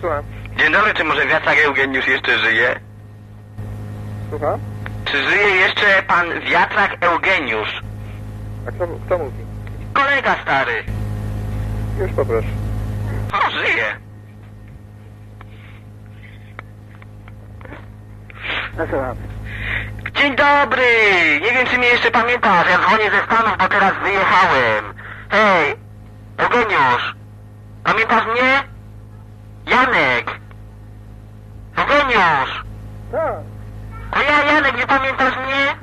Słucham. Dzień dobry, czy może Wiatrak Eugeniusz jeszcze żyje? Słucham? Czy żyje jeszcze pan Wiatrak Eugeniusz? A kto, kto mówi? Kolega stary. Już poproszę. O, żyje. No słucham. Dzień dobry! Nie wiem, czy mnie jeszcze pamiętasz. Ja dzwonię ze Stanów, bo teraz wyjechałem. Hej, Eugeniusz. Pamiętasz mnie? Janek. Eugeniusz. Co? To ja, Janek, nie pamiętasz mnie?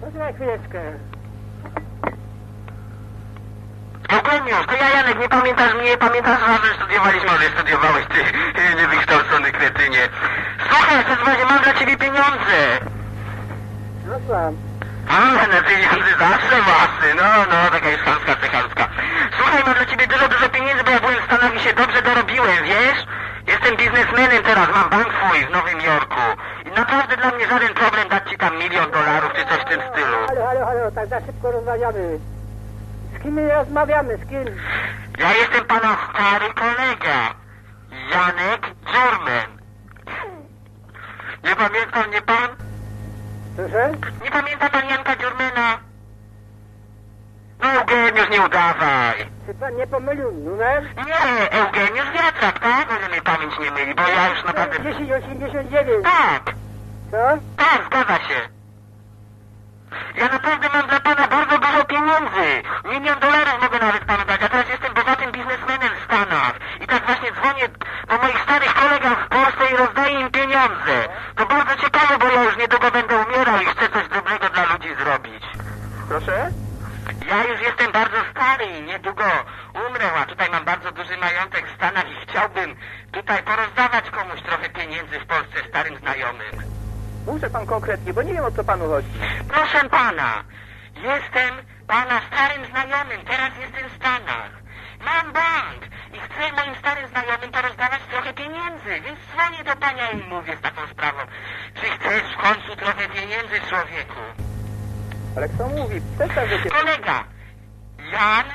Poczekaj chwileczkę. Eugeniusz, to ja Janek, nie pamiętasz mnie? Pamiętasz, razem studiowaliśmy, ale studiowałeś ty, niewykształcony kretynie. Słuchaj, zadzwonię, mam dla ciebie pieniądze. No słucham. A, na pieniądze zawsze masy, no, no, taka jest chamska, cechanska. Słuchaj, mam dla ciebie dużo, dużo pieniędzy, bo ja byłem w Stanach i się dobrze dorobiłem, wiesz? Jestem biznesmenem teraz, mam bank swój w Nowym Jorku. I naprawdę dla mnie żaden problem dać ci tam milion dolarów czy coś w tym stylu. Halo, halo, halo, tak za szybko rozmawiamy. Z kim my rozmawiamy, z kim? Ja jestem pana stary kolega, Janek Dziurmen. Nie pamięta mnie pan? Proszę? Nie pamięta pan Janka Dziurmena? No Eugeniusz, nie udawaj. Czy pan nie pomylił numer? Nie, Eugeniusz Wiatrak, tak? Ile mnie pamięć nie myli, bo ja już naprawdę... 1089. Tak, Co? tak, zgadza się. Ja naprawdę mam dla pana bardzo dużo pieniędzy. Milion dolarów mogę nawet panu dać, a teraz jestem bogatym biznesmenem w Stanach. I tak właśnie dzwonię do moich starych kolegach w Polsce i rozdaję im pieniądze. To bardzo ciekawe, bo ja już niedługo będę umierał i chcę coś dobrego dla ludzi zrobić. Proszę? Ja już jestem bardzo stary i niedługo umrę, a tutaj mam bardzo duży majątek w Stanach i chciałbym tutaj porozdawać komuś trochę pieniędzy w Polsce starym znajomym. Muszę pan konkretnie, bo nie wiem o co panu chodzi. Proszę pana, jestem pana starym znajomym, teraz jestem w Stanach. Mam bank i chcę moim starym znajomym porozdawać trochę pieniędzy, więc dzwonię do pana i mówię z taką sprawą. Czy chcesz w końcu trochę pieniędzy, człowieku? Ale kto mówi? Przestań, że cię... Kolega, Jan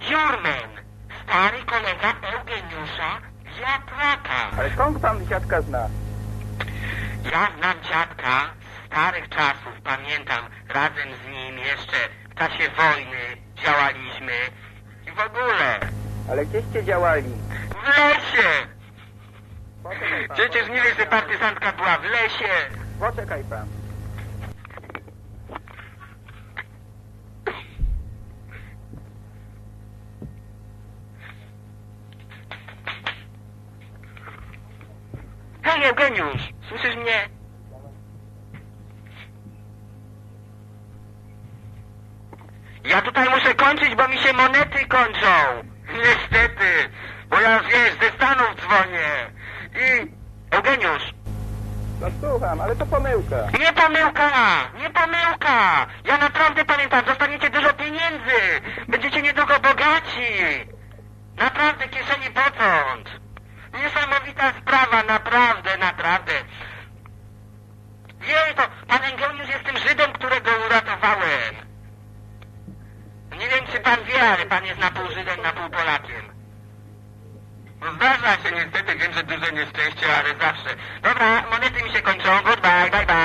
Dziurmen, stary kolega Eugeniusza Wiatraka. Ale skąd pan dziadka zna? Ja znam dziadka z starych czasów, pamiętam, razem z nim jeszcze w czasie wojny działaliśmy i w ogóle Ale gdzieście działali? w lesie. Poczekaj pan. Przecież nie wiesz, że partyzantka była w lesie. Poczekaj pan. Hej, Eugeniusz, słyszysz mnie? Ja tutaj muszę kończyć, bo mi się monety kończą. Niestety, bo ja wiesz, ze Stanów dzwonię. I Eugeniusz, No słucham, ale to pomyłka. nie pomyłka, nie pomyłka. Ja naprawdę pamiętam, dostaniecie dużo pieniędzy. Będziecie niedługo bogaci. Naprawdę, kieszeni potąd. Niesamowita sprawa, naprawdę, naprawdę. Jej, to pan Eugeniusz jest tym Żydem, którego uratowałem. Nie wiem, czy pan wie, ale pan jest na pół Żydem, na pół Polakiem. No zdarza się niestety, wiem, że duże nieszczęście, ale zawsze. Dobra, monety mi się kończą, goodbye, bye bye,